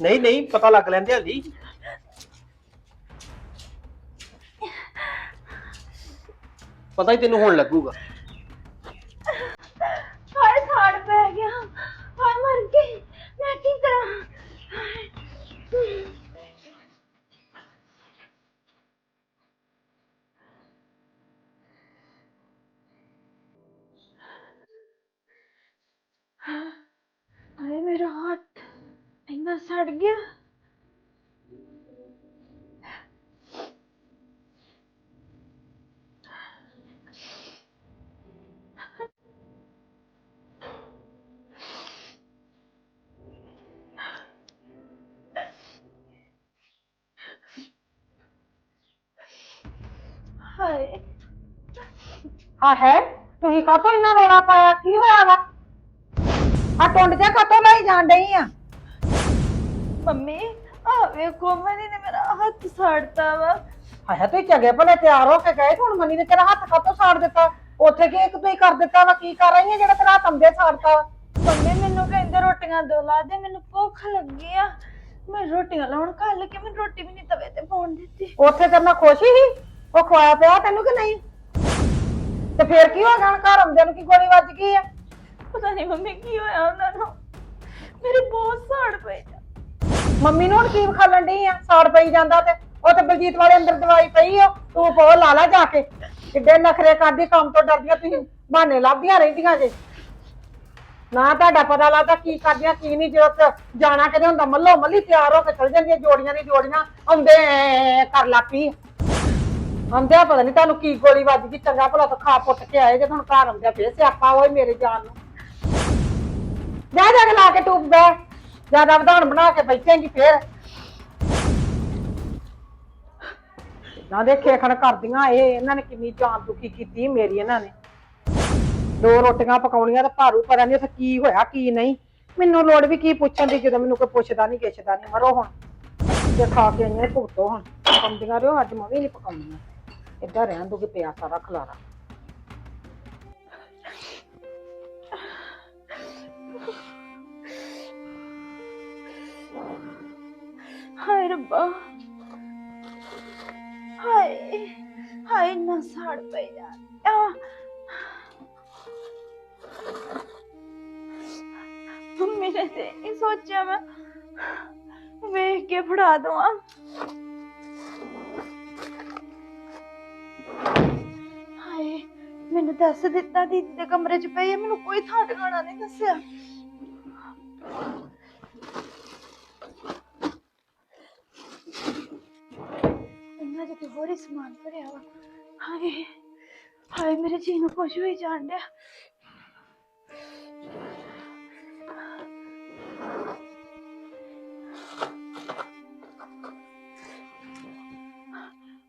ਨਹੀਂ ਨਹੀਂ, ਪਤਾ ਲੱਗ ਲੈਂਦੇ ਹਾਲੀ ਪਤਾ ਹੀ ਤੈਨੂੰ ਹੁਣ ਲੱਗੂਗਾ। ਹਾਏ ਸਾੜ ਪੈ ਗਿਆ। ਹਾਏ, ਮਰ ਗਈ। ਮੈਂ ਕੀ ਕਰਾਂ? ਇੰਨਾ ਸੜ ਗਿਆ ਹਾਏ ਹਾਂ ਹੈ ਤੁਸੀਂ ਕਾਹਤੋਂ ਇੰਨਾ ਰੌਲਾ ਪਾਇਆ ਕੀ ਹੋਇਆ ਵਾ ਆ ਟੁੰਡ ਜਾ ਕਾਹਤੋਂ ਲਾਈ ਜਾਣ ਡਈ ਆ ਮੰਮੀ ਆ ਵੇਖੋ ਮਨੀ ਨੇ ਮੇਰਾ ਹੱਥ ਸਾੜਤਾ ਵਾ ਹਾਏ ਤੁਸੀਂ ਚੰਗੇ ਭਲੇ ਤਿਆਰ ਹੋ ਕੇ ਗਏ ਤੇ ਹੁਣ ਮਨੀ ਨੇ ਤੇਰਾ ਹੱਥ ਕਾਹਤੋਂ ਸਾੜ ਦਿੱਤਾ ਉੱਥੇ ਕੀ ਇੱਕ ਤੁਸੀਂ ਕਰ ਦਿੱਤਾ ਵਾ ਕੀ ਕਰ ਰਹੀ ਹੈ ਜਿਹੜਾ ਤੇਰਾ ਹੱਥ ਅੰਦੇ ਸਾੜਤਾ ਵਾ? ਮੰਮੀ ਮੈਨੂੰ ਕਹਿੰਦੇ ਰੋਟੀਆਂ ਦੋ ਲਾ ਦੇ ਮੈਨੂੰ ਭੁੱਖ ਲੱਗੀ ਆ ਮੈਂ ਰੋਟੀਆਂ ਲਾਉਣ ਕੱਲ ਕੇ ਮੈਨੂੰ ਰੋਟੀ ਵੀ ਨਹੀਂ ਤਵੇ ਤੇ ਪਾਉਣ ਦਿੱਤੀ ਉੱਥੇ ਤੇਰੇ ਨਾਲ ਖੁਸ਼ ਹੀ ਉਹ ਖਵਾਇਆ ਪਿਆ ਤੈਨੂੰ ਕਿ ਨਹੀਂ ਤੇ ਫੇਰ ਕੀ ਹੋ ਗਿਆ ਹੁਣ ਘਰ ਆਉਂਦਿਆਂ ਨੂੰ ਕੀ ਗੋਲੀ ਵੱਜ ਗਈ ਆ ਪਤਾ ਨਹੀਂ ਮੰਮੀ ਕੀ ਹੋਇਆ ਉਹਨਾਂ ਨੂੰ ਮੇਰੇ ਬਹੁਤ ਸਾੜ ਪਈ ਮੰਮੀ ਨੂੰ ਹੁਣ ਕੀ ਖਾਲਣ ਡਈ ਆ, ਸਾੜ ਪਈ ਜਾਂਦਾ ਤੇ ਉਹ ਤੇ ਬਲਜੀਤ ਵਾਲੇ ਅੰਦਰ ਦਵਾਈ ਪਈ ਆ, ਤੂੰ ਪੋ, ਲਾ ਲਾ ਜਾ ਕੇ। ਕਿੱਡੇ ਨਖਰੇ ਕਰਦੀ ਕੰਮ ਤੋਂ ਡਰਦੀਆਂ ਤੁਸੀਂ ਬਹਾਨੇ ਲੱਭਦੀਆਂ ਰਹਿੰਦੀਆਂ ਜੇ। ਨਾ ਤੁਹਾਡਾ ਪਤਾ ਲੱਗਦਾ ਕੀ ਕਰਦੀਆਂ, ਕੀ ਨਹੀਂ ਜਦੋਂ ਜਾਣਾ ਕਿਤੇ ਹੁੰਦਾ, ਮੱਲੋ ਮੱਲੀ ਤਿਆਰ ਹੋ ਕੇ ਚਲ ਜਾਂਦੀਆਂ, ਜੋੜੀਆਂ ਦੀ ਜੋੜੀਆਂ, ਆਉਂਦੇ ਐਂ ਕਰ ਲਾਪੀ। ਆਉਂਦਿਆਂ ਪਤਾ ਨਹੀਂ ਤੁਹਾਨੂੰ ਕੀ ਗੋਲੀ ਵੱਜ ਗਈ, ਚੰਗਾ ਭਲਾ ਤਾਂ ਖਾ ਪੁੱਟ ਕੇ ਆਏ, ਜੇ ਤੁਹਾਨੂੰ ਘਰ ਆਉਂਦਿਆਂ ਫੇਰ ਸਿਆਪਾ ਹੋਏ ਮੇਰੇ ਜਾਨ ਨੂੰ। ਜਾ ਜਾ ਕੇ ਲਾ ਕੇ ਟੂਬ ਬੈ ਜ਼ਿਆਦਾ ਵਧਾਣ ਬਣਾ ਕੇ ਬੈਠੇਂਗੀ ਫੇਰ। ਨਾ ਦੇਖੇ ਖਣ ਕਰਦੀਆਂ ਇਹ, ਇਹਨਾਂ ਨੇ ਕਿੰਨੀ ਜਾਨ ਦੁਖੀ ਕੀਤੀ ਮੇਰੀ ਇਹਨਾਂ ਨੇ। ਦੋ ਰੋਟੀਆਂ ਪਕਾਉਣੀਆਂ ਤੇ ਭਾਰੂ ਪਤਾ ਨਹੀਂ ਉੱਥੇ ਕੀ ਹੋਇਆ, ਕੀ ਨਹੀਂ। ਮੈਨੂੰ ਲੋੜ ਵੀ ਕੀ ਪੁੱਛਣ ਦੀ, ਜਦੋਂ ਮੈਨੂੰ ਕੋਈ ਪੁੱਛਦਾ ਨਹੀਂ ਗਿੱਛਦਾ ਨਹੀਂ ਮਰੋ ਹੁਣ। ਜੇ ਖਾ ਕੇ ਆਈਆਂ ਭੁਗਤੋ ਹੁਣ। ਪਕਾਉਂਦੀਆਂ ਰਿਓ, ਅੱਜ ਮੈਂ ਵੀ ਨਹੀਂ ਪਕਾਉਂਦੀਆਂ ਏਦਾਂ ਰਹਿਣ ਦੋ ਪਿਆ ਸਾਰਾ ਖਲਾਰਾ। ਹਾਏ ਰੱਬਾ। ਹਾਏ ਹਾਏ ਨਾ ਸਾੜ ਪਈ ਯਾਰ ਆ। ਮੰਮੀ ਨੇ ਤੇ ਇਹ ਸੋਚਿਆ ਮੈਂ ਵੇਖ ਕੇ ਫੜਾ ਦਵਾਂ। ਹਾਏ, ਮੈਨੂੰ ਦੱਸ ਦਿੱਤਾ ਦੀਦੀ ਦੇ ਕਮਰੇ 'ਚ ਪਈ ਹੈ ਮੈਨੂੰ ਕੋਈ ਥਾਂ ਟਿਕਾਣਾ ਨਹੀਂ ਦੱਸਿਆ। ਇੰਨਾ ਜਿਹਾ ਹੋਰ ਹੀ ਸਮਾਨ ਭਰਿਆ ਵਾ ਹਾਏ ਹਾਏ ਮੇਰੇ ਜੀ ਨੂੰ ਕੁਝ ਹੋਈ ਜਾਣ ਡਿਆ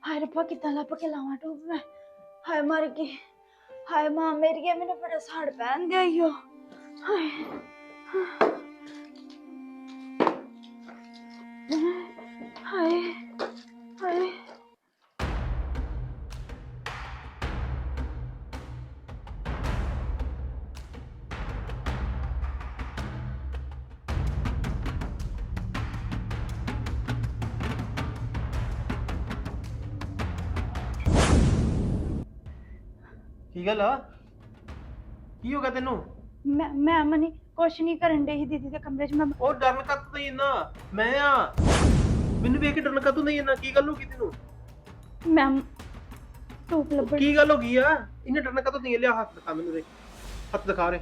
ਹਾਏ ਰੱਬਾ ਕਿੱਦਾਂ ਲੱਭ ਕੇ ਲਾਵਾਂ ਟੂਬ ਮੈਂ ਹਾਏ ਮਰ ਗਈ ਹਾਏ ਮਾਂ ਮੇਰੀ ਮੈਨੂੰ ਬੜਾ ਸਾੜ ਪੈਣ ਦਿਆ ਈਓ ਹਾਏ ਹਾਏ ਕੀ ਗੱਲ ਆ? ਕੀ ਹੋ ਗਿਆ ਤੈਨੂੰ? ਮੈਂ ਮੈਂ ਮਨੀ ਕੁਛ ਨਹੀਂ ਕਰਨ ਡਈ ਸੀ ਦੀਦੀ ਦੇ ਕਮਰੇ 'ਚ। ਮੈਂ ਉਹ ਡਰਨ ਕੱਤ ਨਹੀਂ ਇੰਨਾ? ਮੈਂ ਆ। ਮੈਨੂੰ ਵੇਖ ਕੇ ਡਰਨ ਕੱਤ ਨਹੀਂ ਇੰਨਾ? ਕੀ ਗੱਲ ਹੋ ਗਈ ਤੈਨੂੰ? ਮੈਂ ਟੂਪ ਲੱਭਣ ਕੀ ਗੱਲ ਹੋ ਗਈ ਆ? ਇਹਨੇ ਡਰਨ ਕੱਤ ਨਹੀਂ ਲਿਆ? ਹੱਥ ਦਿਖਾ ਮੈਨੂੰ ਦੇ ਹੱਥ ਦਿਖਾ ਰੇ।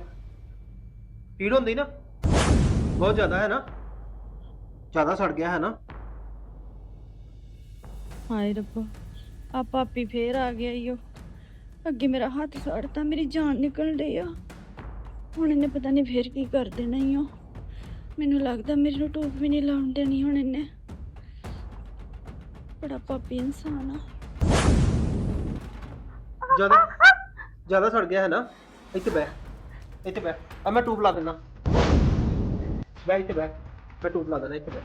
ਪੀੜ ਹੁੰਦੀ ਨਾ। ਬਹੁਤ ਜ਼ਿਆਦਾ ਹੈ ਨਾ। ਜ਼ਿਆਦਾ ਸੜ ਗਿਆ ਹੈ ਨਾ। ਹਾਏ ਰੱਬਾ ਆ ਪਾਪੀ ਫੇਰ ਆ ਗਿਆ ਈਓ ਅੱਗੇ ਮੇਰਾ ਹੱਥ ਸੜਤਾ ਮੇਰੀ ਜਾਨ ਨਿਕਲ ਰਹੀ ਆ। ਹੁਣ ਇਹਨੇ ਪਤਾ ਨਹੀਂ ਫੇਰ ਕੀ ਕਰ ਦੇਣਾ ਈਓ ਮੈਨੂੰ ਲੱਗਦਾ ਮੇਰੇ ਨੂੰ ਟੂਪ ਵੀ ਨਹੀਂ ਲਾਉਣ ਦੇਣੀ ਹੁਣ ਇਹਨੇ। ਬੜਾ ਪਾਪੀ ਇਨਸਾਨ ਆ। ਜ਼ਿਆਦਾ ਜ਼ਿਆਦਾ ਸੜ ਗਿਆ ਹੈ ਨਾ, ਇੱਥੇ ਬੈ ਇੱਥੇ ਬੈ ਆ ਮੈਂ ਟੂਬ ਲਾ ਦਿੰਦਾ। ਬੈ ਇੱਥੇ ਬੈ ਮੈਂ ਟੂਬ ਲਾ ਦਿੰਦਾ, ਇੱਥੇ ਬੈ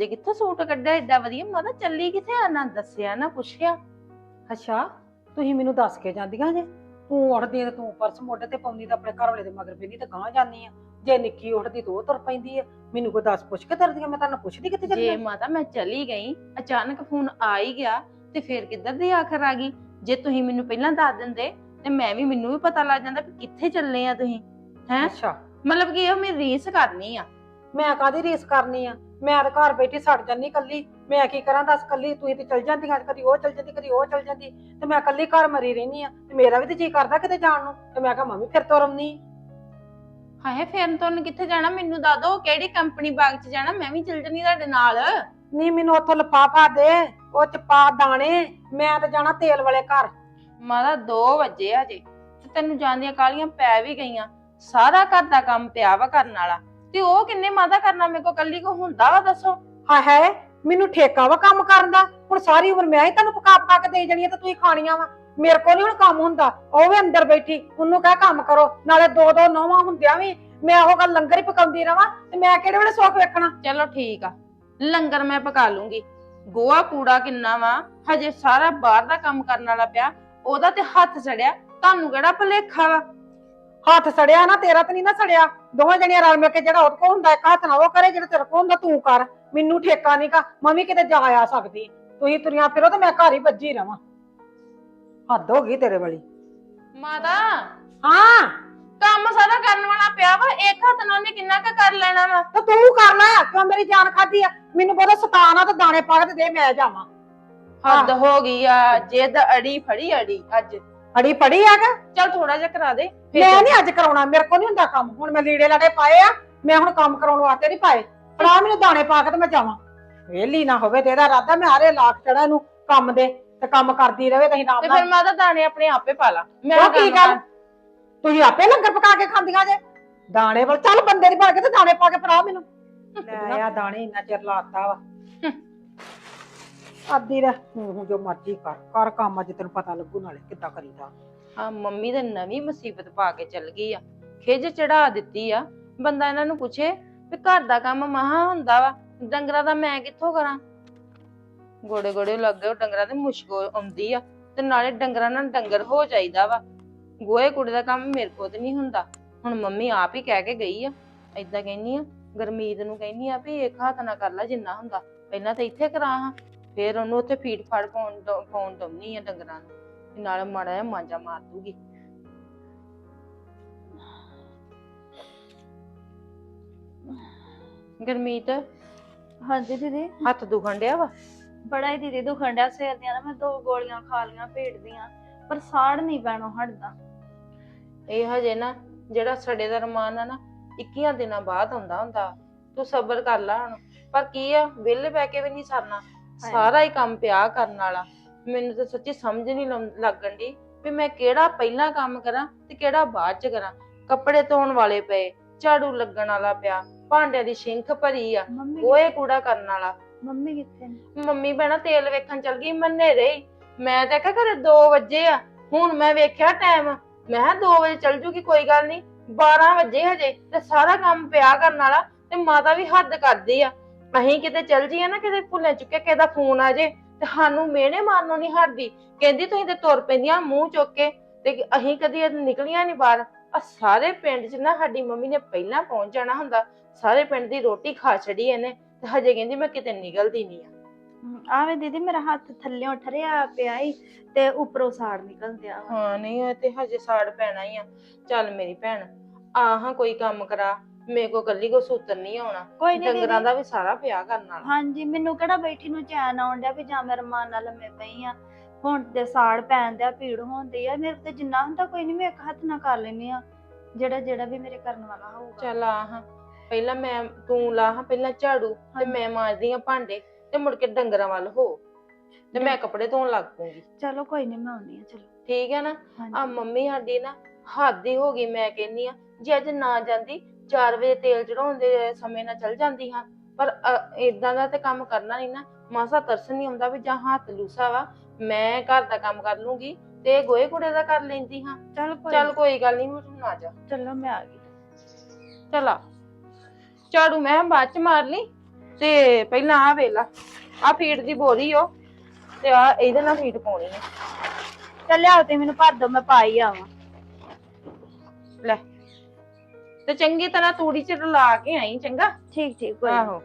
ਅੱਜ ਕਿੱਥੋਂ ਸੂਟ ਕੱਢਿਆ ਏਡਾ ਵਧੀਆ। ਮਾਤਾ ਚੱਲੀ ਕਿੱਥੇ ਆ? ਨਾ ਦੱਸਿਆ ਨਾ ਪੁੱਛਿਆ। ਅੱਛਾ ਤੁਸੀਂ ਮੈਨੂੰ ਦੱਸ ਕੇ ਜਾਂਦੀਆਂ ਜੇ। ਤੂੰ ਉੱਠਦੀ ਤੇ ਤੂੰ ਪਰਸ ਮੋਢੇ ਤੇ ਪਾਉਂਦੀ ਤਾਂ ਆਪਣੇ ਘਰ ਵਾਲੇ ਦੇ ਮਗਰ ਪੈਂਦੀ ਤਾਂ ਗਾਂ ਜਾਂਦੀ ਆ। ਜੇ ਨਿੱਕੀ ਉੱਠਦੀ ਤਾਂ ਉਹ ਤੁਰ ਪੈਂਦੀ ਆ ਮੈਨੂੰ ਕੋਈ ਦੱਸ ਪੁੱਛ ਕੇ ਤਰਦੀਆਂ ਮੈਂ ਤੁਹਾਨੂੰ ਪੁੱਛਦੀ ਕਿੱਥੇ ਚੱਲੀ ਜੇ ਆਂ? ਮਾਤਾ ਮੈਂ ਚਲੀ ਗਈ। ਅਚਾਨਕ ਫੋਨ ਆ ਹੀ ਗਿਆ ਤੇ ਫੇਰ ਕਿੱਧਰ ਦੀ ਆਖਰ ਆ ਗਈ? ਜੇ ਤੁਸੀਂ ਮੈਨੂੰ ਪਹਿਲਾਂ ਦੱਸ ਦਿੰਦੇ ਤੇ ਮੈਂ ਵੀ ਮੈਨੂੰ ਵੀ ਪਤਾ ਲੱਗ ਜਾਂਦਾ ਕਿ ਕਿੱਥੇ ਚੱਲੇ ਆ ਤੁਸੀਂ ਹੈ? ਅੱਛਾ। ਮਤਲਬ ਕਿ ਇਹ ਮੇਰੀ ਰੀਸ ਕਰਨੀ ਆ। ਮੈਂ ਕਾਦੀ ਰੇਸ ਕਰਨੀ ਆ? ਮੈਂ ਤਾਂ ਘਰ ਬੈਠੀ ਸੜ ਜਾਂਦੀ ਕੱਲੀ ਮੈਂ ਕੀ ਕਰਾਂ ਦੱਸ ਕੱਲੀ ਤੂੰ ਤੇ ਚਲ ਜਾਂਦੀਆਂ ਕਦੀ ਉਹ ਚਲ ਜਾਂਦੀ ਕਦੀ ਉਹ ਚਲ ਜਾਂਦੀ। ਤੇ ਮੈਂ ਕੱਲੀ ਘਰ ਮਰੀ ਰਹਿਨੀ ਆ। ਤੇ ਮੇਰਾ ਵੀ ਤੇ ਜੀ ਕਰਦਾ ਕਿਤੇ ਜਾਣ ਨੂੰ। ਤੇ ਮੈਂ ਕਿਹਾ ਮੰਮੀ ਫਿਰ ਤੁਰਮਨੀ ਹਾਏ ਫੇਰ ਤੁਹਾਨੂੰ ਕਿੱਥੇ ਜਾਣਾ? ਮੈਨੂੰ ਦੱਸ ਦੋ ਕਿਹੜੀ ਕੰਪਨੀ ਬਾਗ 'ਚ ਜਾਣਾ? ਮੈਂ ਵੀ ਚੱਲ ਜਣੀ ਤੁਹਾਡੇ ਨਾਲ। ਨਹੀਂ ਮੈਨੂੰ ਉੱਥੋਂ ਲਫਾਫਾ ਦੇ ਉਹ ਚ ਪਾ ਦਾਣੇ। ਮੈਂ ਤਾਂ ਜਾਣਾ ਤੇਲ ਵਾਲੇ ਘਰ। ਮਾਤਾ 2 ਵਜੇ ਆ ਜੇ ਤੇ ਤੈਨੂੰ ਜਾਂਦੀਆਂ ਕਾਲੀਆਂ ਪੈ ਵੀ ਗਈਆਂ। ਸਾਰਾ ਘਰ ਦਾ ਕੰਮ ਪਿਆ ਵਾ ਕਰਨ ਵਾਲਾ। ਤੇ ਉਹ ਕਿੰਨੇ ਮਾਤਾ ਕਰਨਾ ਮੇਰੇ ਕੋ ਕੱਲੀ ਕੋ ਹੁੰਦਾ ਵਾ ਦੱਸੋ। ਹਾਏ ਹਾਏ ਮੈਨੂੰ ਠੇਕਾ ਵਾ ਕੰਮ ਕਰਨ ਦਾ। ਹੁਣ ਸਾਰੀ ਉਮਰ ਮੈਂ ਹੀ ਤੁਹਾਨੂੰ ਪਕਾ ਪਕਾ ਕੇ ਦੇਈ ਜਾਣੀਆਂ ਤੇ ਤੁਸੀਂ ਖਾਣੀਆਂ ਵਾ। ਮੇਰੇ ਕੋਲ ਨਹੀਂ ਹੁਣ ਕੰਮ ਹੁੰਦਾ। ਉਹ ਵੀ ਅੰਦਰ ਬੈਠੀ ਉਹਨੂੰ ਕਹਿ ਕੰਮ ਕਰੋ। ਨਾਲੇ ਦੋ ਦੋ ਨੌਵਾਂ ਹੁੰਦਿਆਂ ਵੀ ਮੈਂ ਉਹ ਗੱਲ ਲੰਗਰ ਹੀ ਪਕਾਉਂਦੀ ਰਵਾਂ ਤੇ ਮੈਂ ਕਿਹੜੇ ਵੇਲੇ ਸੁੱਖ ਵੇਖਣਾ? ਚਲੋ ਠੀਕ ਆ ਲੰਗਰ ਮੈਂ ਪਕਾ ਲੂੰਗੀ। ਗੋਆ ਕੂੜਾ ਕਿੰਨਾ ਵਾ ਹਜੇ ਸਾਰਾ ਬਾਹਰ ਦਾ ਕੰਮ ਕਰਨ ਵਾਲਾ ਪਿਆ ਉਹਦਾ ਤੇ ਹੱਥ ਸੜਿਆ ਤੁਹਾਨੂੰ ਕਿਹੜਾ ਭਲੇਖਾ ਵਾ? ਹੱਥ ਸੜਿਆ ਨਾ ਤੇਰਾ ਤੇ ਨਹੀਂ ਨਾ ਸੜਿਆ। ਦੋਵੇਂ ਜਣੀਆਂ ਰਲ ਮਿਲ ਕੇ ਜਿਹੜਾ ਉਹਦੇ ਕੋਲ ਹੁੰਦਾ ਇੱਕ ਹੱਥ ਨਾਲ ਉਹ ਕਰੇ ਜਿਹੜਾ ਤੇਰੇ ਕੋਲ ਹੁੰਦਾ ਤੂੰ ਕਰ। ਮੈਨੂੰ ਠੇਕਾ ਨਹੀਂ ਕਾ ਮੈਂ ਵੀ ਕਿਤੇ ਜਾ ਆ ਸਕਦੀ। ਤੁਸੀਂ ਤੁਰੀਆਂ ਫਿਰੋ ਤੇ ਮੈਂ ਘਰ ਹੀ ਵੱਜੀ ਰਵਾਂ। ਹੱਦ ਹੋ ਗਈ ਤੇਰੇ ਵਾਲੀ। ਮਾਤਾ ਹਾਂ। ਕੰਮ ਸਾਰਾ ਕਰਨ ਵਾਲਾ ਪਿਆ ਵਾ ਇੱਕ ਹੱਥ ਨਾਲ ਉਹਨੇ ਕਿੰਨਾ ਕੁ ਕਰ ਲੈਣਾ ਵਾ? ਤੇ ਤੂੰ ਕਰ ਲੈ ਕਿਉਂ ਮੇਰੀ ਜਾਨ ਖਾਦੀ ਆ? ਮੈਨੂੰ ਬਹੁਤਾ ਸਤਾਨਾ ਤੇ ਦਾਣੇ ਪਾ ਕੇ ਤੇ ਦੇ ਮੈਂ ਜਾਵਾਂ। ਹੱਦ ਹੋ ਗਈ ਆ ਜਿੱਦ ਅੜੀ ਫੜੀ ਅੜੀ ਅੱਜ। ਅੜੀ ਪੜੀ ਆ ਕਿ ਚਲ ਥੋੜਾ ਜਿਹਾ ਕਰਾ ਦੇ ਫਿਰ ਮੈਂ ਨਹੀਂ ਅੱਜ ਕਰਾਉਣਾ ਮੇਰੇ ਕੋਲ ਨਹੀਂ ਹੁੰਦਾ ਕੰਮ। ਹੁਣ ਮੈਂ ਲੀੜੇ ਲਾੜੇ ਪਾਏ ਆ ਮੈਂ ਹੁਣ ਕੰਮ ਕਰਾਉਣ ਵਾਸਤੇ ਨਹੀਂ ਪਾਏ। ਫੜਾ ਮੈਨੂੰ ਦਾਣੇ ਪਾ ਕੇ ਤੇ ਮੈਂ ਜਾਵਾਂ। ਵਿਹਲੀ ਨਾ ਹੋਵੇ ਤੇ ਇਹਦਾ ਇਰਾਦਾ ਮੈਂ ਆਰੇ ਲਾਖ ਚੜਾ ਇਹਨੂੰ ਕੰਮ ਦੇ ਤੇ ਕੰਮ ਕਰਦੀ ਰਵੇ ਤੇ ਅਸੀਂ ਆਰਾਮ ਤੇ ਨਾਲ ਫਿਰ ਮਾਤਾ ਦਾਣੇ ਆਪਣੇ ਆਪੇ ਪਾ ਲਾ। ਮੈਂ ਉਹ ਕੀ ਗੱਲ? ਤੁਸੀਂ ਆਪੇ ਲੰਗਰ ਪਕਾ ਕੇ ਖਾਂਦੀਆਂ ਜੇ। ਦਾਣੇ ਵੱਲ ਚੱਲ ਬੰਦੇ ਦੀ ਬਣ ਕੇ ਤੇ ਦਾਣੇ ਪਾ ਕੇ ਫੜਾ ਮੈਨੂੰ। ਲੈ ਆ। ਦਾਣੇ ਇੰਨਾ ਚਿਰ ਲਾਤਾ ਵਾ। ਆਦੀ ਰਹਿ ਹੂੰ ਹੂੰ ਜੋ ਮਰਜ਼ੀ ਕਰ ਕਰ ਕੰਮ ਅੱਜ ਤੈਨੂੰ ਪਤਾ ਲੱਗੂ ਨਾਲੇ ਕਿੱਦਾਂ ਕਰੀਦਾ। ਆ ਮੰਮੀ ਤੇ ਨਵੀਂ ਮੁਸੀਬਤ ਪਾ ਕੇ ਚੱਲ ਗਈ ਆ ਖਿਜ ਚੜਾ ਦਿੱਤੀ ਆ, ਬੰਦਾ ਇਹਨਾਂ ਨੂੰ ਪੁੱਛੇ ਵੀ ਘਰ ਦਾ ਕੰਮ ਮਹਾ ਹੁੰਦਾ ਵਾ, ਡੰਗਰਾਂ ਦਾ ਮੈਂ ਕਿੱਥੋਂ ਕਰਾਂ? ਗੋੜੇ ਗੋੜੇ ਲੱਗੇ ਉਹ ਡੰਗਰਾਂ ਤੇ ਮੁਸ਼ਕ ਆਉਂਦੀ ਆ, ਤੇ ਨਾਲੇ ਡੰਗਰਾਂ ਨਾਲ ਡੰਗਰ ਹੋ ਜਾਈਦਾ ਵਾ। ਗੋਏ ਕੁੜੇ ਦਾ ਕੰਮ ਮੇਰੇ ਕੋਲ ਤੇ ਨਹੀਂ ਹੁੰਦਾ, ਹੁਣ ਮੰਮੀ ਆਪ ਹੀ ਕਹਿ ਕੇ ਗਈ ਆ, ਏਦਾਂ ਕਹਿੰਨੀ ਆ, ਗਰਮੀਤ ਨੂੰ ਕਹਿੰਨੀ ਆ ਵੀ ਇੱਕ ਹੱਥ ਨਾਲ ਕਰ ਲੈ ਜਿੰਨਾ ਹੁੰਦਾ, ਪਹਿਲਾਂ ਤਾਂ ਇੱਥੇ ਕਰਾ ਹਾਂ। ਫੇਰ ਉਹਨੂੰ ਉੱਥੇ ਫੀਡ ਫੜ ਪਾਉਣ ਦ- ਪਾਉਣ ਦਉਣੀ ਆ ਡੰਗਰਾਂ ਨੂੰ ਤੇ ਨਾਲੇ ਮਾੜਾ ਜਿਹਾ ਮਾਂਜਾ ਮਾਰ ਦੂਗੀ ਗਰਮੀਤ ਹਾਂਜੀ ਦੀਦੀ। ਹੱਥ ਦੁਖਣ ਡਿਆ ਵਾ? ਬੜਾ ਹੀ ਦੀਦੀ ਦੁਖਣ ਡਿਆ ਸਿਰ ਦੀਆਂ ਨਾ ਮੈਂ ਦੋ ਗੋਲੀਆਂ ਖਾ ਲੀਆਂ ਪੇਟ ਦੀਆਂ ਪਰ ਸਾੜ ਨਹੀਂ ਪੈਣੋ ਹਟਦਾ। ਇਹ ਹਜੇ ਨਾ ਜਿਹੜਾ ਸੜੇ ਦਾ ਰਮਾਨ ਆ ਨਾ 21 ਦਿਨਾਂ ਬਾਅਦ ਹੁੰਦਾ ਹੁੰਦਾ। ਤੂੰ ਸਬਰ ਕਰ ਲੈ ਹੁਣ। ਪਰ ਕੀ ਆ ਵਿਹਲੇ ਬੈ ਕੇ ਵੀ ਨਹੀਂ ਸਰਨਾ। ਸਾਰਾ ਹੀ ਕੰਮ ਪਿਆ ਕਰਨ ਵਾਲਾ। ਮੈਨੂੰ ਤਾਂ ਸੱਚੀ ਸਮਝ ਨਹੀਂ ਲੱਗਣ ਦੀ ਵੀ ਮੈਂ ਕਿਹੜਾ ਪਹਿਲਾਂ ਕੰਮ ਕਰਾਂ ਤੇ ਕਿਹੜਾ ਬਾਅਦ ਚ ਕਰਾਂ। ਕੱਪੜੇ ਧੋਣ ਵਾਲੇ ਪਏ ਝਾੜੂ ਲੱਗਣ ਵਾਲਾ ਪਿਆ ਭਾਂਡਿਆਂ ਦੀ ਸ਼ਿੰਖ ਭਰੀ ਆ ਮੰਮੀ ਕੂੜਾ ਕਰਨ ਵਾਲਾ। ਮੰਮੀ ਕਿੱਥੇ ਨੇ? ਮੰਮੀ ਭੈਣਾ ਤੇਲ ਵੇਖਣ ਚਲ ਗਈ ਮੰਨੇ ਰਹੀ। ਮੈਂ ਤਾਂ ਕਿਹਾ ਘਰੇ 2 ਵਜੇ ਆ। ਹੁਣ ਮੈਂ ਵੇਖਿਆ ਟਾਈਮ। ਮੈਂ ਕਿਹਾ 2 ਵਜੇ ਚਲ ਜੂਗੀ ਕੋਈ ਗੱਲ ਨਹੀਂ। 12 ਵਜੇ ਹਜੇ ਤੇ ਸਾਰਾ ਕੰਮ ਪਿਆ ਕਰਨ ਵਾਲਾ ਤੇ ਮਾਤਾ ਵੀ ਹੱਦ ਕਰਦੀ ਆ। ਅਸੀਂ ਕਿਤੇ ਚਲ ਜੀਏ ਨਾ ਕਿਤੇ ਭੁੱਲੇ ਚੁੱਕੇ ਕਿਸੇ ਦਾ ਫੋਨ ਆ ਜੇ ਤੇ ਸਾਨੂੰ ਮਿਹਣੇ ਮਾਰਨੋਂ ਨਹੀਂ ਹਟਦੀ। ਕਹਿੰਦੀ ਤੁਸੀਂ ਤੇ ਤੁਰ ਪੈਂਦੀਆਂ ਮੂੰਹ ਚੁੱਕ ਕੇ ਤੇ ਅਸੀਂ ਕਦੀ ਨਿਕਲੀਆਂ ਨਹੀਂ ਬਾਹਰ। ਆ ਸਾਰੇ ਪਿੰਡ 'ਚ ਨਾ ਸਾਡੀ ਮੰਮੀ ਨੇ ਪਹਿਲਾਂ ਪਹੁੰਚ ਜਾਣਾ ਹੁੰਦਾ। ਸਾਰੇ ਪਿੰਡ ਦੀ ਰੋਟੀ ਖਾ ਛੜੀ ਇਹਨੇ ਤੇ ਹਜੇ ਕਹਿੰਦੀ ਮੈਂ ਕਿਤੇ ਨਿਕਲਦੀ ਨਹੀਂ ਆ। ਆਵੇ ਦੀਦੀ ਮੇਰਾ ਹੱਥ ਥੱਲਿਓਂ ਠਰਿਆ ਪਿਆ ਈ ਤੇ ਉੱਪਰੋਂ ਸਾੜ ਨਿਕਲਦਿਆ ਹਾਂ ਨਹੀਂ ਇਹ ਤੇ ਹਜੇ ਸਾੜ ਪੈਣਾ ਹੀ ਆ। ਚੱਲ ਮੇਰੀ ਭੈਣ ਆ ਹਾਂ ਕੋਈ ਕੰਮ ਕਰਾ। ਮੇਰੇ ਕੋ ਕੱਲੀ ਕੋ ਸੂਤਰ ਨਹੀਂ ਆਉਣਾ। ਕੋਈ ਨਹੀਂ ਡੰਗਰਾਂ ਦਾ ਵੀ ਸਾਰਾ ਪਿਆ ਕਰਨ ਵਾਲਾ। ਹਾਂਜੀ ਮੈਨੂੰ ਕਿਹੜਾ ਬੈਠੀ ਨੂੰ ਚੈਨ ਆਉਣ ਡਿਆ ਵੀ ਜਾਂ ਮੈਂ ਰਮਾਨ ਨਾਲ ਲੰਮੇ ਪਈ ਆ। ਹੁਣ ਤੇ ਸਾੜ ਪੈਣ ਡਿਆ ਪੀੜ ਹੁੰਦੀ ਆ। ਮੇਰੇ ਤੇ ਜਿੰਨਾ ਹੁੰਦਾ ਕੋਈ ਨਹੀਂ ਮੈਂ ਇੱਕ ਹੱਥ ਨਾਲ ਕਰ ਲੈਣੀ ਆ। ਜਿਹੜਾ ਜਿਹੜਾ ਵੀ ਮੇਰੇ ਕਰਨ ਵਾਲਾ ਹੋਊਗਾ। ਚੱਲ ਆ ਹਾਂ। ਪਹਿਲਾਂ ਮੈਂ ਤੂੰ ਲਾ ਹਾਂ ਪਹਿਲਾਂ ਝਾੜੂ ਤੇ। ਮੈਂ ਮਾਰਦੀ ਆ ਭਾਂਡੇ ਤੇ ਮੁੜ ਕੇ ਡੰਗਰਾਂ ਵੱਲ ਹੋ। ਤੇ ਮੈਂ ਕੱਪੜੇ ਧੋਣ ਲੱਗ ਪੂੰਗੀ ਚਲੋ ਕੋਈ ਨਹੀਂ ਮੈਂ ਆਉਣੀ ਆ ਚਲੋ। ਠੀਕ ਹੈ ਨਾ? ਆ ਮੰਮੀ ਸਾਡੀ ਨਾ ਹੱਦ ਹੀ ਹੋ ਗਈ ਮੈਂ ਕਹਿੰਨੀ ਆ। ਜੇ ਅੱਜ ਨਾ ਜਾਂਦੀ 4 ਵਜੇ ਤੇਲ ਚੜਾਉਣ ਦੇ ਸਮੇਂ ਨਾਲ ਚਲ ਜਾਂਦੀ ਹਾਂ ਪਰ ਇਦਾਂ ਦਾ ਤੇ ਕੰਮ ਕਰਨਾ ਨਹੀਂ ਨਾ। ਮਾਸਾ ਤਰਸ ਨਹੀਂ ਆਉਂਦਾ ਵੀ ਜਾਂ ਹੱਥ ਲੂਸਾ ਵਾ। ਮੈਂ ਘਰ ਦਾ ਕੰਮ ਕਰ ਲੂੰਗੀ ਤੇ ਗੋਏ ਕੁੜੇ ਦਾ ਕਰ ਲੈਂਦੀ ਹਾਂ। ਚਲ ਕੋਈ ਚੱਲ ਕੋਈ ਗੱਲ ਨਹੀਂ ਹੁਣ ਆ ਜਾ। ਚਲੋ ਮੈਂ ਆ ਗਈ। ਚਲ ਝਾੜੂ ਮੈਂ ਬਾਅਦ ਚ ਮਾਰ ਲਈ ਤੇ ਪਹਿਲਾਂ ਆ ਵੇਲਾ ਆ ਫੀਡ ਦੀ ਬੋਰੀ ਓ ਤੇ ਆ ਇਹਦੇ ਨਾਲ ਫੀਡ ਪਾਉਣੀ ਆ। ਚੱਲ ਲਿਆਓ ਤੇ ਮੈਨੂੰ ਭਰ ਦੋ ਮੈਂ ਪਾਈ ਆਵਾਂ। ਲੈ। ਤੇ ਚੰਗੀ ਤਰ੍ਹਾਂ ਤੂੜੀ ਚ ਰਲਾ ਕੇ ਆਈ ਚੰਗਾ? ਠੀਕ ਠੀਕ ਕੋਈ ਨੀ। ਆਹੋ।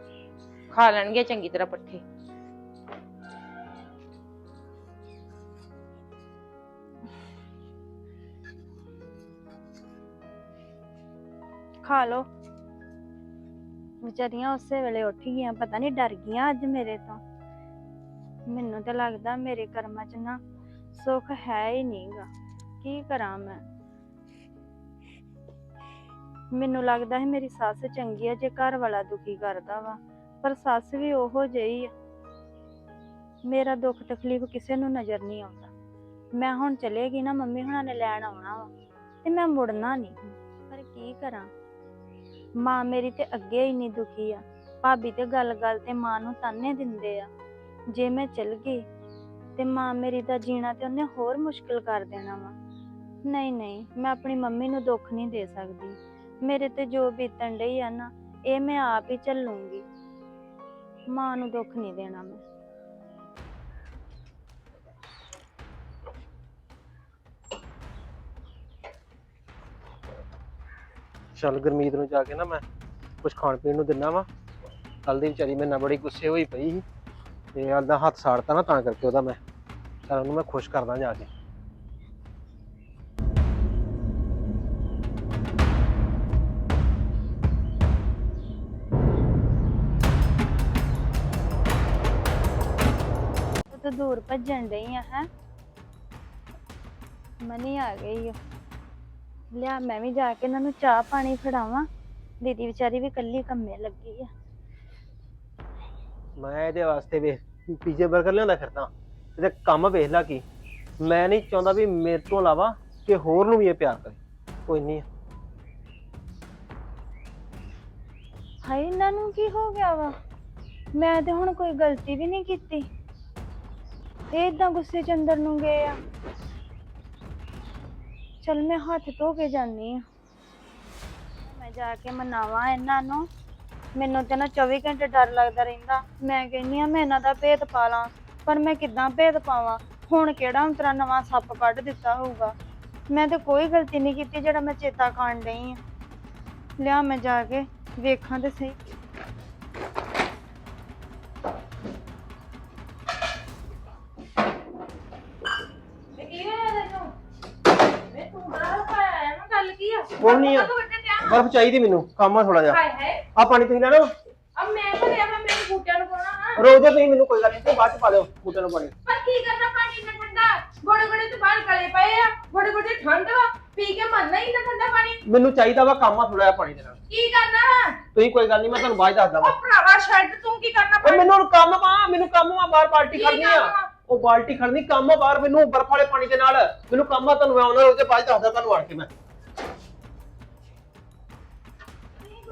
ਖਾ ਲੈਣਗੇ ਚੰਗੀ ਤਰ੍ਹਾਂ ਪੱਠੇ। ਖਾ ਲੋ ਵਿਚਾਰੀਆਂ ਉਸੇ ਵੇਲੇ ਉੱਠ ਗਈਆਂ ਪਤਾ ਨਹੀਂ ਡਰ ਗਈਆਂ ਅੱਜ ਮੇਰੇ ਤੋਂ। ਮੈਨੂੰ ਤਾਂ ਲੱਗਦਾ ਮੇਰੇ ਕਰਮਾਂ 'ਚ ਨਾ ਸੁੱਖ ਹੈ ਹੀ ਨਹੀਂਗਾ ਕੀ ਕਰਾਂ ਮੈਂ? ਮੈਨੂੰ ਲੱਗਦਾ ਹੈ ਮੇਰੀ ਸੱਸ ਚੰਗੀ ਹੈ ਜੇ ਘਰ ਵਾਲਾ ਦੁਖੀ ਕਰਦਾ ਵਾ। ਪਰ ਸੱਸ ਵੀ ਉਹੋ ਜਿਹੀ ਆ। ਮੇਰਾ ਦੁੱਖ ਤਕਲੀਫ ਕਿਸੇ ਨੂੰ ਨਜ਼ਰ ਨਹੀਂ ਆਉਂਦਾ। ਮੈਂ ਹੁਣ ਚਲੇਗੀ ਨਾ, ਮੰਮੀ ਹੁਣਾਂ ਨੇ ਲੈਣ ਆਉਣਾ ਵਾ, ਤੇ ਮੈਂ ਮੁੜਨਾ ਨਹੀਂ। ਪਰ ਕੀ ਕਰਾਂ? ਮਾਂ ਮੇਰੀ ਤੇ ਅੱਗੇ ਹੀ ਨਹੀਂ ਦੁਖੀ ਆ। ਭਾਬੀ ਤੇ ਗੱਲ-ਗੱਲ ਤੇ ਮਾਂ ਨੂੰ ਤਾਨੇ ਦਿੰਦੇ ਆ। ਜੇ ਮੈਂ ਚਲ ਗਈ, ਤੇ ਮਾਂ ਮੇਰੀ ਦਾ ਜੀਣਾ ਤੇ ਉਹਨੇ ਹੋਰ ਮੁਸ਼ਕਲ ਕਰ ਦੇਣਾ ਵਾ। ਨਹੀਂ ਨਹੀਂ, ਮੈਂ ਆਪਣੀ ਮੰਮੀ ਨੂੰ ਦੁੱਖ ਨਹੀਂ ਦੇ ਸਕਦੀ। ਮੇਰੇ ਤੇ ਜੋ ਬੀਤਣ ਡਈ ਆ ਨਾ, ਇਹ ਮੈਂ ਆਪ ਹੀ ਝੱਲੂੰਗੀ। ਮਾਂ ਨੂੰ ਦੁੱਖ ਨਹੀਂ ਦੇਣਾ ਮੈਂ। ਚੱਲ ਗੁਰਮੀਤ ਨੂੰ ਜਾ ਕੇ ਨਾ ਮੈਂ ਕੁਝ ਖਾਣ ਪੀਣ ਨੂੰ ਦਿੰਨਾ ਵਾ। ਕੱਲ ਦੀ ਵਿਚਾਰੀ ਮੇਰੇ ਨਾਲ ਬੜੀ ਗੁੱਸੇ ਹੋਈ ਪਈ ਸੀ ਤੇ ਆਂਦਾ ਹੱਥ ਸਾੜਤਾ ਨਾ ਤਾਂ ਕਰਕੇ ਉਹਦਾ ਮੈਂ। ਚੱਲ ਉਹਨੂੰ ਮੈਂ ਖੁਸ਼ ਕਰਦਾ ਜਾ ਕੇ। ਤਾਂ ਦੂਰ ਭੱਜਣ ਡਈ ਆ ਹੈ? ਮਨੀ ਆ ਗਈ ਓ ਲਿਆ ਮੈਂ ਵੀ ਜਾ ਕੇ ਇਹਨਾਂ ਨੂੰ ਚਾਹ ਪਾਣੀ ਫੜਾਵਾਂ। ਦੀਦੀ ਵਿਚਾਰੀ ਵੀ ਕੱਲੀ ਕੰਮੇ ਲੱਗੀ ਆ। ਮੈਂ ਇਹਦੇ ਵਾਸਤੇ ਵੇ ਪੀਜ਼ੇ 버ਗਰ ਲਿਆਂਦਾ ਫਿਰਦਾ। ਇਹਦੇ ਕੰਮ ਵੇਖ ਲਾ ਕੀ। ਮੈਂ ਨਹੀਂ ਚਾਹੁੰਦਾ ਵੀ ਮੇਰੇ ਤੋਂ ਇਲਾਵਾ ਕਿ ਹੋਰ ਨੂੰ ਵੀ ਇਹ ਪਿਆਰ ਕਰੇ। ਕੋਈ ਨਹੀਂ। ਹਾਏ ਇਹਨਾਂ ਨੂੰ ਕੀ ਹੋ ਗਿਆ ਵਾ? ਮੈਂ ਤੇ ਹੁਣ ਕੋਈ ਗਲਤੀ ਵੀ ਨਹੀਂ ਕੀਤੀ। ਇਹ ਇਦਾਂ ਗੁੱਸੇ ਚ ਅੰਦਰ ਨੂੰ ਗਏ ਆ। ਚਲ ਮੈਂ ਹੱਥ ਧੋ ਕੇ ਜਾਨੀ ਆ। ਮੈਂ ਜਾ ਕੇ ਮਨਾਵਾਂ ਇਹਨਾਂ ਨੂੰ। ਮੈਨੂੰ ਤੇ ਨਾ 24 ਘੰਟੇ ਡਰ ਲੱਗਦਾ ਰਹਿੰਦਾ। ਮੈਂ ਕਹਿੰਨੀ ਆ, ਮੈਂ ਇਹਨਾਂ ਦਾ ਭੇਤ ਪਾ ਲਾਂ। ਪਰ ਮੈਂ ਕਿੱਦਾਂ ਭੇਤ ਪਾਵਾਂ? ਹੁਣ ਕਿਹੜਾ ਉਂਤਰਾ ਨਵਾਂ ਸੱਪ ਕੱਢ ਦਿੱਤਾ ਹੋਊਗਾ? ਮੈਂ ਤੇ ਕੋਈ ਗਲਤੀ ਨਹੀਂ ਕੀਤੀ ਜਿਹੜਾ ਮੈਂ ਚੇਤਾ ਖਾਣ ਡਈ ਆ। ਲਿਆ ਮੈਂ ਜਾ ਕੇ ਵੇਖਾਂ ਤੇ ਸਹੀ। ਨਾ ਕੀ ਆ ਬਰਫ ਚਾਹੀਦੀ ਮੈਨੂੰ ਕੰਮ ਆ ਥੋੜਾ ਜਿਹਾ। ਹਾਏ ਹਾਏ। ਆ ਪਾਣੀ ਤੁਸੀਂ ਵਾ? ਅਬ ਮੈਂ ਭਰਿਆ ਮੈਂ ਮੇਰੇ ਬੂਟਿਆਂ ਨੂੰ ਪਾਉਣਾ ਨਾ ਰੋਜ਼ ਦੇ ਤੁਸੀਂ ਮੈਨੂੰ ਕੋਈ ਗੱਲ ਨਹੀਂ ਤੇ ਬਾਅਦ ਚ ਪਾ ਦਿਓ ਬੂਟੇ ਨੂੰ ਪਾਣੀ। ਪਰ ਕੀ ਕਰਨਾ ਪਾਣੀ ਇੰਨਾ ਠੰਡਾ? ਗੋੜੇ ਗੋੜੇ ਤੇ ਬਾਹਰ ਗਲੇ ਪਏ ਆ। ਗੋੜੇ ਗੋੜੇ ਠੰਡ ਵਾ। ਪੀ ਕੇ ਮਰਨਾ ਹੀ ਇੰਨਾ ਠੰਡਾ ਪਾਣੀ। ਮੈਨੂੰ ਚਾਹੀਦਾ ਵਾ ਕੰਮ ਆ ਥੋੜਾ ਜਿਹਾ ਪਾਣੀ ਦੇ ਨਾਲ। ਕੀ ਕਰਨਾ ਵਾ? ਤੁਸੀਂ ਕੋਈ ਗੱਲ ਨਹੀਂ ਮੈਂ ਤੁਹਾਨੂੰ ਬਾਅਦ ਚ ਦੱਸਦਾ ਵਾ। ਉਹ ਭਰਾਵਾ ਛੱਡ ਤੂੰ ਕੀ ਕਰਨਾ ਓਏ ਮੈਨੂੰ ਹੁਣ ਕੰਮ ਵਾ ਮੈਨੂੰ ਕੰਮ ਆ ਬਾਹਰ ਬਾਲਟੀ ਕੀ ਖੜਨੀ ਆ। ਕੰਮ ਆ? ਉਹ ਬਾਲਟੀ ਖੜਨੀ ਕੰਮ ਆ ਬਾਹਰ ਮੈਨੂੰ ਬਰਫ ਵਾਲੇ ਪਾਣੀ ਦੇ ਨਾਲ। ਮੈਨੂੰ ਕੰਮ ਆ ਤੁਹਾਨੂੰ ਮੈਂ ਉਹਦੇ ਬਾਅਦ ਚ ਦੱਸਦਾ ਤੁਹਾਨੂੰ ਆਣ ਕੇ ਮੈਂ।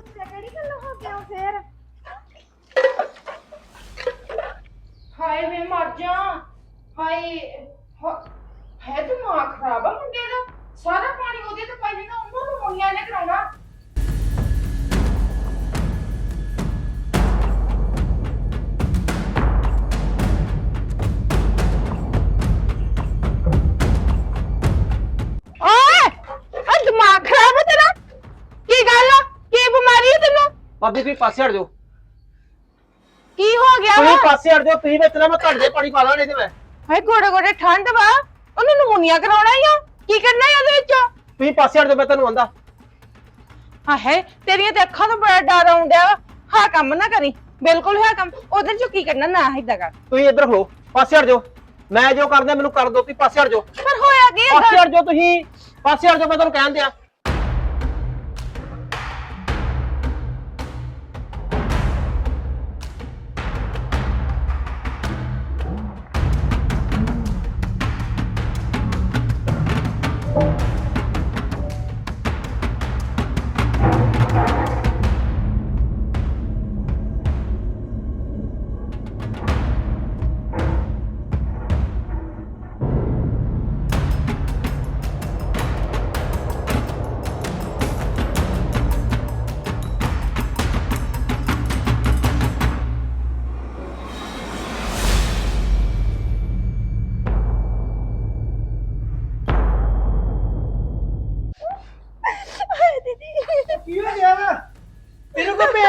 ਗੁੱਸੇ ਕਿਹੜੀ ਗੱਲ ਹੋ ਗਿਆ ਫੇਰ? ਹਾਏ ਮੈਂ ਮਰ ਜਾ। ਹਾਏ, ਹ- ਹੈ ਦਿਮਾਗ ਖਰਾਬ ਆ ਮੁੰਡੇ ਦਾ। ਸਾਰਾ ਪਾਣੀ ਉਹਦੇ ਤੇ ਪਾਈ ਨਾ ਉਹਨੂੰ ਨਮੂਨੀਆ ਨੇ ਕਰਾਉਣਾ। ਭਾਬੀ ਤੁਸੀਂ ਪਾਸੇ ਹਟ ਜਾਓ। ਕੀ ਹੋ ਗਿਆ ਤੁਸੀਂ ਵਾ? ਪਾਸੇ ਹਟ ਜਾਓ ਤੁਸੀਂ ਵਿੱਚ ਨਾ ਮੈਂ ਘੜ ਦੇ ਪਾਣੀ ਪਾ ਦਾਂ ਨਹੀਂ ਤੇ ਮੈਂ। ਹਾਏ ਗੋੜੇ ਗੋੜੇ ਠੰਡ ਵਾ। ਉਹਨੂੰ ਨਮੂਨੀਆ ਕਰਾਉਣਾ ਹੀ ਆ। ਕੀ ਕਰਨਾ ਹੈ ਉਹਦੇ ਵਿੱਚ? ਤੁਸੀਂ ਪਾਸੇ ਹਟ ਜਾਓ ਮੈਂ ਤੁਹਾਨੂੰ ਆਂਦਾ। ਹਾਂ ਹੈ ਤੇਰੀਆਂ ਤੇ ਅੱਖਾਂ ਤੋਂ ਬੜਾ ਡਰ ਆਉਂਦਿਆ ਵਾ। ਹਾਂ ਕੰਮ ਨਾ ਕਰੀ। ਬਿਲਕੁਲ ਹੈ ਕੰਮ। ਉਹਦੇ ਚ ਕੀ ਕਰਨਾ ਨਾ ਏਦਾਂ ਕਰ। ਤੁਸੀਂ ਇੱਧਰ ਖਲੋ ਪਾਸੇ ਹਟ ਜਾਓ। ਮੈਂ ਜੋ ਕਰਦਾ ਮੈਨੂੰ ਕਰ ਦਿਓ ਤੁਸੀਂ ਪਾਸੇ ਹਟ ਜਾਓ। ਪਰ ਹੋਇਆ ਕੀ ਹੈ ਪਾਸੇ ਹਟ ਜਾਓ ਤੁਸੀਂ। ਪਾਸੇ ਹਟ ਜਾਓ ਮੈਂ ਤੁਹਾਨੂੰ ਕਹਿਣ ਦਿਆਂ।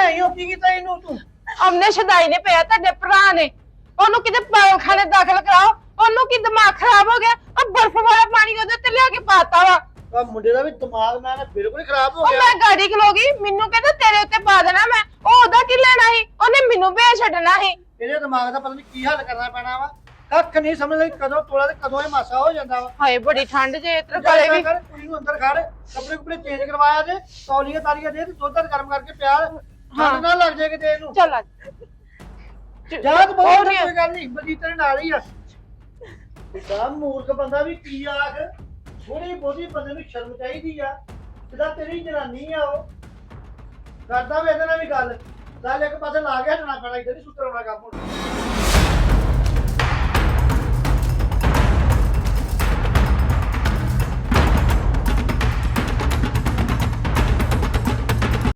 ਭੈਣ ਹੋ ਕੀ ਕੀਤਾ ਇਹਨੂੰ ਤੂੰ? ਅਮਨੇ ਸ਼ਦਾਈ ਨੇ ਪਿਆ ਤੁਹਾਡੇ ਭਰਾ ਨੇ। ਉਹਨੂੰ ਕਿਤੇ ਪਾਗਲਖਾਨੇ ਦਾਖਲ ਕਰਾਓ ਉਹਨੂੰ ਕੀ ਦਿਮਾਗ ਖਰਾਬ ਹੋ ਗਿਆ? ਉਹ ਬਰਫ਼ ਵਾਲਾ ਪਾਣੀ ਉਹਦੇ ਤੇ ਲਿਆ ਕੇ ਪਾਤਾ ਵਾ। ਆ ਮੁੰਡੇ ਦਾ ਵੀ ਦਿਮਾਗ ਕਿਹਾ ਬਿਲਕੁਲ ਹੀ ਖਰਾਬ ਹੋ ਉਹ ਗਿਆ। ਮੈਂ ਗਾੜੀ ਖਲੋ ਗਈ ਮੈਨੂੰ ਕਹਿੰਦਾ ਤੇਰੇ ਉੱਤੇ ਪਾ ਦੇਣਾ ਮੈਂ। ਉਹ ਉਹਦਾ ਕੀ ਲੈਣਾ ਸੀ? ਉਹਨੇ ਮੈਨੂੰ ਭੇਜ ਛੱਡਣਾ ਸੀ। ਇਹਦੇ ਦਿਮਾਗ ਦਾ ਪਤਾ ਨਹੀਂ ਕੀ ਹੱਲ ਕਰਨਾ ਪੈਣਾ ਵਾ। ਕੱਖ ਨਹੀਂ ਸਮਝਦਾ ਕਿ ਕਦੋਂ ਤੋਲਾ ਤੇ ਕਦੋਂ ਇਹ ਮਾਸਾ ਹੋ ਜਾਂਦਾ ਵਾ। ਹਾਏ ਬੜੀ ਠੰਡ ਜੇ ਇਤਰ ਗਲੇ ਵੀ। ਕਰ, ਕੁੜੀ ਨੂੰ ਅੰਦਰ ਖੜ ਕੱਪੜੇ ਕੁਪੜੇ ਚੇਂਜ ਕਰਵਾਇਆ ਜੇ ਤੌਲੀਆਂ ਤਾਲੀਆਂ ਦੇ ਤੇ ਦੁੱਧ ਗਰਮ ਕਰਕੇ ਪਿਆ। ਹਾਂ। ਨਾ ਲੱਗ ਜਾਏ ਕਿਤੇ ਇਹਨੂੰ। ਚੱਲ ਆ ਜਾ। ਤੂੰ ਉਹ ਬਹੁਤ ਨਹੀਂ- ਕੋਈ ਗੱਲ ਨਹੀਂ ਬਲਜੀਤ ਤੇਰੇ ਨਾਲ ਹੀ ਆ। ਇਹਦਾ ਮੂਰਖ ਬੰਦਾ ਵੀ ਕੀ ਆਖ ਥੋੜੀ ਬਹੁਤੀ ਬੰਦੇ ਨੂੰ ਸ਼ਰਮ ਚਾਹੀਦੀ ਆ। ਜਿਹਦਾ ਤੇਰੀ ਜਨਾਨੀ ਆ ਉਹ। ਕਰਦਾ ਵੀ ਇਹਦੇ ਨਾਲ ਵੀ ਗੱਲ। ਗੱਲ ਇੱਕ ਪਾਸੇ ਲਾ ਕੇ ਹਟਣਾ ਪੈਣਾ ਇੱਧਰ ਹੀ ਸੁਤਰਾਉਣਾ ਕੰਮ ਹੁਣ।